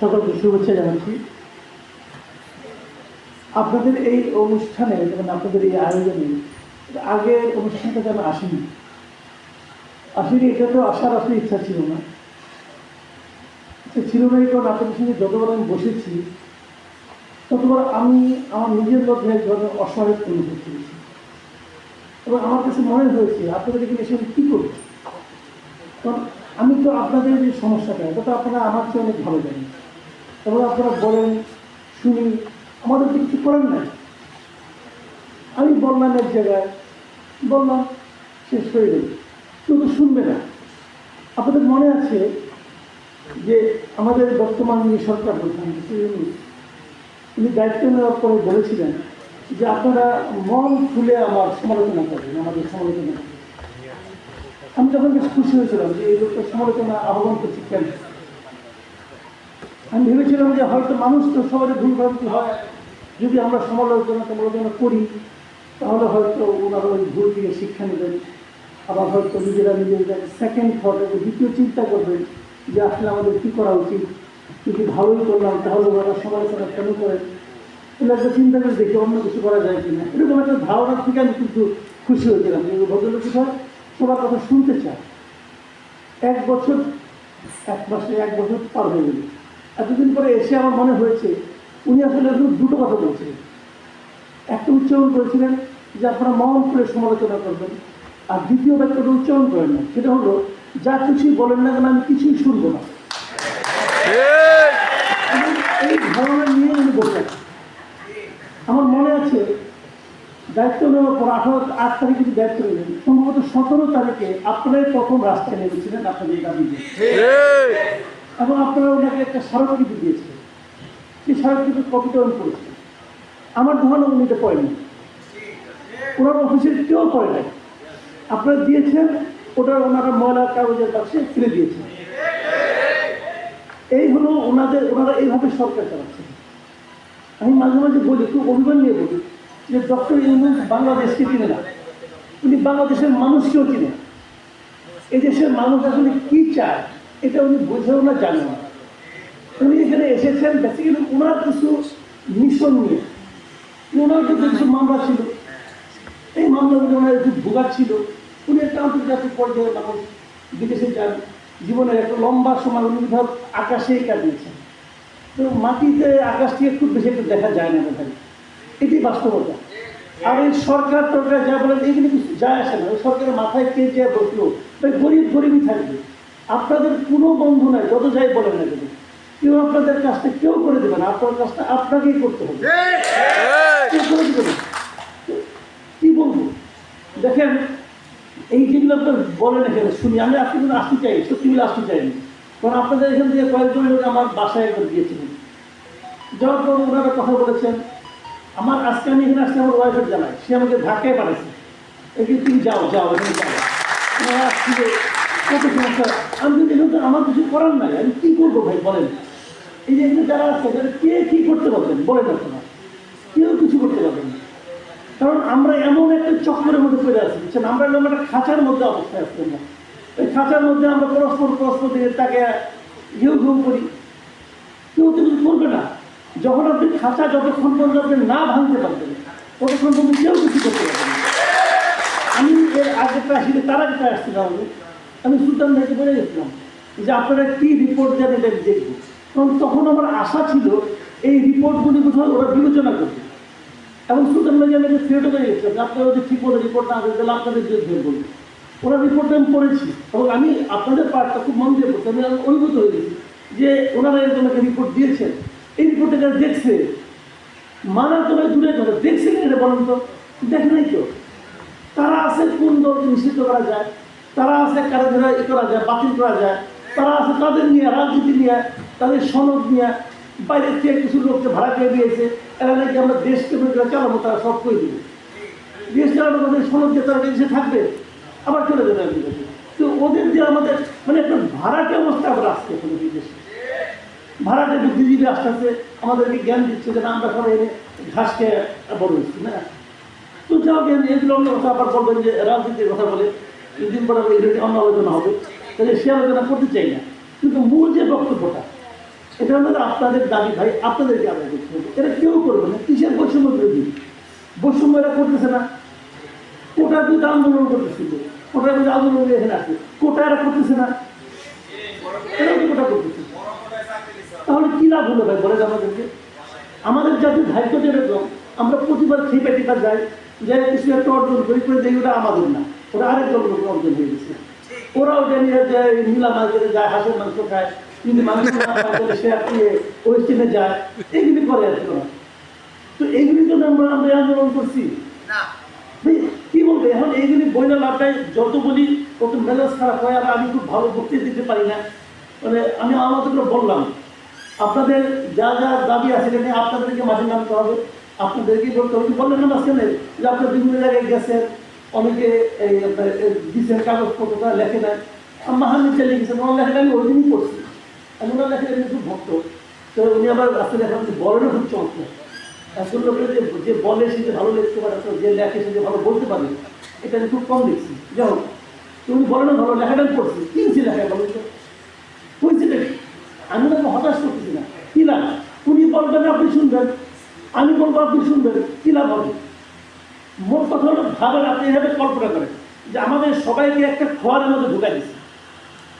সকলকে শুভেচ্ছা জানাচ্ছি। আপনাদের এই অনুষ্ঠানে, যেমন আপনাদের এই আয়োজনে আগের অনুষ্ঠানটা যেন আসেনি। আসলে এটা তো আসার আসলে ইচ্ছা ছিল না। ছিল না, এই কারণ আপনাদের সঙ্গে যতবার আমি বসেছি, ততবার আমি আমার নিজের মধ্যে এক ধরনের অসহায় অনুভব করেছি। এবং আমার কাছে মনে হয়েছে আপনাদের এখানে এসে আমি কী করব? কারণ আমি তো আপনাদের যে সমস্যাটা, এটা তো আপনারা আমার চেয়ে অনেক ভালো জানেন। এবং আপনারা বলেন, শুনি, আমাদের কিছু করেন না আমি বললাম এক জায়গায়, বললাম, শেষ হয়ে গেল। কেউ তো শুনবে না। আপনাদের মনে আছে যে আমাদের বর্তমান যে সরকার প্রধান উনি দায়িত্ব নেওয়ার পরে বলেছিলেন যে আপনারা মন খুলে আমার সমালোচনা করবেন, আমাদের সমালোচনা আমি যখন বেশ খুশি হয়েছিলাম যে এই লোকটা সমালোচনা আহ্বান করছি কেন? আমি ভেবেছিলাম যে হয়তো মানুষ তো সবারই ভুল ভ্রান্তি হয়। যদি আমরা সমালোচনা সমালোচনা করি, তাহলে হয়তো ওনারা ওই ভুল থেকে শিক্ষা নেবেন। আবার হয়তো নিজেরা নিজেদের সেকেন্ড থট দ্বিতীয় চিন্তা করবেন যে আসলে আমাদের কী করা উচিত? যদি ভালোই করলাম, তাহলে ওরা সমালোচনা কেন করেন? এগুলো একটা চিন্তা করে দেখি অন্য কিছু করা যায় কিনা। এরকম একটা ধারণা থেকে আমি কিন্তু খুশি হয়েছিলাম। ভদ্রলোক কোথাও সবার কথা শুনতে চায় এক বছর এক মাসে এক বছর পার হয়ে গেল। এতদিন পরে এসে আমার মনে হয়েছে উনি আসলে দুটো কথা বলছিলেন একটা উচ্চারণ করেছিলেন যে আপনারা মন করে সমালোচনা করবেন আর দ্বিতীয় বাক্যটা উচ্চারণ করেন না। সেটা হলো যা কিছুই বলেন না কেন আমি কিছুই শুনব না। এই! ধারণা নিয়ে আমি বসে আমার মনে আছে দায়িত্ব নেওয়ার পর আঠারো আট তারিখে যে দায়িত্ব নিলেন সম্ভবত সতেরো তারিখে আপনারাই প্রথম রাস্তায় নেমেছিলেন আপনাদের দাবিতে এবং আপনারা ওনাকে একটা স্মারকলিপি দিয়েছিলেন। সেই স্মারকলিপির কপিটা আমি করেছি আমার ধারণা উনি এটা পড়েনি ওনার অফিসের কেউ পড়ে নাই। আপনারা দিয়েছেন ওটা ওনারা ময়লা কাগজের বাক্সে ফেলে দিয়েছেন। এই হলো ওনাদের ওনারা এইভাবে সরকার চালাচ্ছেন। আমি মাঝে মাঝে বলি খুব অভিমান নিয়ে বলি। যে ডক্টর ইউনুস বাংলাদেশকে চিনে না উনি বাংলাদেশের মানুষকেও চিনে এই দেশের মানুষ আসলে কী চায়, এটা উনি বোঝেও না জানে না। উনি এখানে এসেছেন বেসিক্যালি ওনার কিছু মিশন নিয়ে। ওনার কিন্তু কিছু মামলা ছিল। এই মামলাগুলো ওনার একটু ভোগাচ্ছিল উনি একটা আন্তর্জাতিক পর্যায়ে মানুষ বিদেশে যান। জীবনের একটা লম্বা সময় উনি ধর আকাশেই কাটিয়েছেন তো মাটিতে আকাশ থেকে খুব বেশি একটু দেখা যায় না দেখা এটি বাস্তবতা। আর এই সরকার টরকার যা বলেন এগুলো কিছু যায় আসে না। সরকারের মাথায় কে যে বসল তাই গরিব গরিবই থাকবে। আপনাদের কোনো বন্ধু নাই যত যাই বলেন না কেন কেউ আপনাদের কাজটা কেউ করে দেবে না। আপনার কাজটা আপনাকেই করতে হবে। করে দেবে কি বলব? দেখেন এই যেগুলো আপনার বলেন এখানে শুনি আমি আপনি কিন্তু আসতে চাই সত্যি বলে আসতে চাইনি কারণ আপনাদের এখান থেকে কয়েকজন লোক আমার বাসায় একবার গিয়েছিলেন। যাওয়ার পর ওনারা কথা বলেছেন আমার আজকে আমি এখানে আসতে আমার ওয়াইফের জানাই সে আমাকে ঢাকায় পাঠাইছে। এখানে তুমি যাও যাও, এখানে যাও। সমস্যা? আমি কিন্তু তো আমার কিছু করার নাই। আমি কী করব ভাই, বলেন? এই যে যারা আছে তাদের কে কী করতে পারবেন? বলেন আপনারা। কেউ কিছু করতে পারবেন না। কারণ আমরা এমন একটা চক্রের মধ্যে পড়ে আছি। বুঝছেন? আমরা এরকম একটা খাঁচার মধ্যে অবস্থায় আসছি আমরা। এই খাঁচার মধ্যে আমরা পরস্পর পরস্পর দিকে তাকে ঘেউ ঘেউ করি। কেউ তো কিছু করবে না। যখন আপনি খাঁচা যতক্ষণ পর্যন্ত আপনি না ভাঙতে পারবেন, ততক্ষণ পর্যন্ত কেউ কিছু করতে পারবেন আমি এর আগেরটা আসলে তার আগেটা আসছিলাম আমি আমি সুলতান ভাইকে বলে গেছিলাম যে, আপনারা কী রিপোর্ট দেন এটা দেখব। কারণ তখন আমার আশা ছিল এই রিপোর্টগুলি কোথাও ওরা বিবেচনা করবে। এবং সুলতান ভাই আমি ফেরত করে গেছিলাম আপনারা যদি ঠিক মতো রিপোর্ট না দেন, তাহলে আপনাদের বিরুদ্ধে বলব ওরা রিপোর্টটা আমি পড়েছি এবং আমি আপনাদের পার্টটা খুব মন দিয়ে পড়ছি। আমি অভিভূত হয়ে গেছি যে, ওনারা এরকম একটা রিপোর্ট দিয়েছেন। এই রিপোর্টটা যারা দেখছে মানা তোমায় দূরে কথা দেখছে কি এটা বলেন তো? দেখে নাই তো তারা আছে কোন দলকে নিষিদ্ধ করা যায়? তারা আছে কারা ধরা ই করা যায়, বাতিল করা যায়? তারা আছে তাদের নিয়ে, রাজনীতি নিয়ে, তাদের সনদ নিয়ে বাইরের থেকে কিছু লোককে ভাড়া করে দিয়েছে। এরা নাকি আমরা দেশকে চালাবো, তারা সব করে দিবে? দেশ চালানো আমাদের সনদ দিয়ে তারা দেশে থাকবে? আবার চলে যাবে তো ওদের যে আমাদের মানে একটা ভাড়াটে অবস্থা আমরা আসছে কোনো বিদেশে ভাড়াটে বুদ্ধিজীবী আস্তে আস্তে আমাদেরকে জ্ঞান দিচ্ছে যে আমরা সবাই এনে ঘাস খেয়ে বড় হচ্ছি না? তো যাও জ্ঞান এগুলো কথা আবার বলবেন যে রাজনীতির কথা বলে দিন পর এগুলো অন্য আলোচনা হবে, তাহলে সে আলোচনা করতে চাই না। কিন্তু মূল যে বক্তব্যটা, এটা হলো আপনাদের দাবি ভাই, আপনাদেরকে আদায় করতে হবে। এটা কেউ করবে না, কিসের বৈষম্য বিরোধী? বৈষম্য এরা করতেছে না। কোটা দুটো আন্দোলন করতেছিল কোটা দুটো আন্দোলন এখানে আসবে কোটা এরা করতেছে না। এরাও তো কোটা করতেছে লাভ হলো ভাই বলে আমাদেরকে। আমাদের জাতির ভাগ্য যেরকম আমরা প্রতিবার খেয়ে পেটে কাজ যাই যে কিছু একটা অর্জন করি করে দেখি ওটা আমাদের না। ওটা আরেকজন লোক অর্জন হয়ে গেছে। ওরাও জানি যে নীলা মার্কেটে যায় হাঁসের মাংস খায় কিন্তু না সে আপনি ওয়েস্টিনে যায় এগুলি করে আর কি ওরা। তো এইগুলির জন্য আমরা আমরা আন্দোলন করছি। কি বলব এখন এইগুলি বইলা লাভটাই যত বলি কত মেজাজ খারাপ হয় আর আমি খুব ভালো বক্তৃতা দিতে পারি না। মানে আমি আমাদের বললাম। আপনাদের যা যা দাবি আছে এটা নিয়ে আপনাদেরকে মাঠে নামতে হবে। আপনাদেরকে বলতে হবে। বললেন না মাঝখানে? যে আপনার বিভিন্ন জায়গায় গেছেন, অনেকে এই দিচ্ছেন কাগজপত্র তারা লেখে নেয় মাহানি চালিয়ে গেছেন, ওনার লেখাটা আমি ওই দিনই পড়ছি। আমি ওনার লেখাটা আমি খুব ভক্ত। তো উনি আবার রাস্তায় লেখা বলেনও খুব চমৎকার। আসল লোকের যে যে বলে সে যে ভালো লিখতে পারে তো যে লেখে সে যে ভালো বলতে পারে, এটা আমি খুব কম দেখছি। যাই হোক তুমি বলো না, ভালো লেখাটা আমি পড়ছি। কিনছি লেখা। বলো তো আমি তাকে হতাশ করতেছি না কি লাভ উনি বলবেন আপনি শুনবেন, আমি বলব আপনি শুনবেন, কি লাভ হবে? মোট কথা হলো, ভাবেন আপনি এভাবে কল্পনা করেন যে আমাদের সবাইকে একটা খোয়ারের মধ্যে ঢুকাই দিচ্ছে।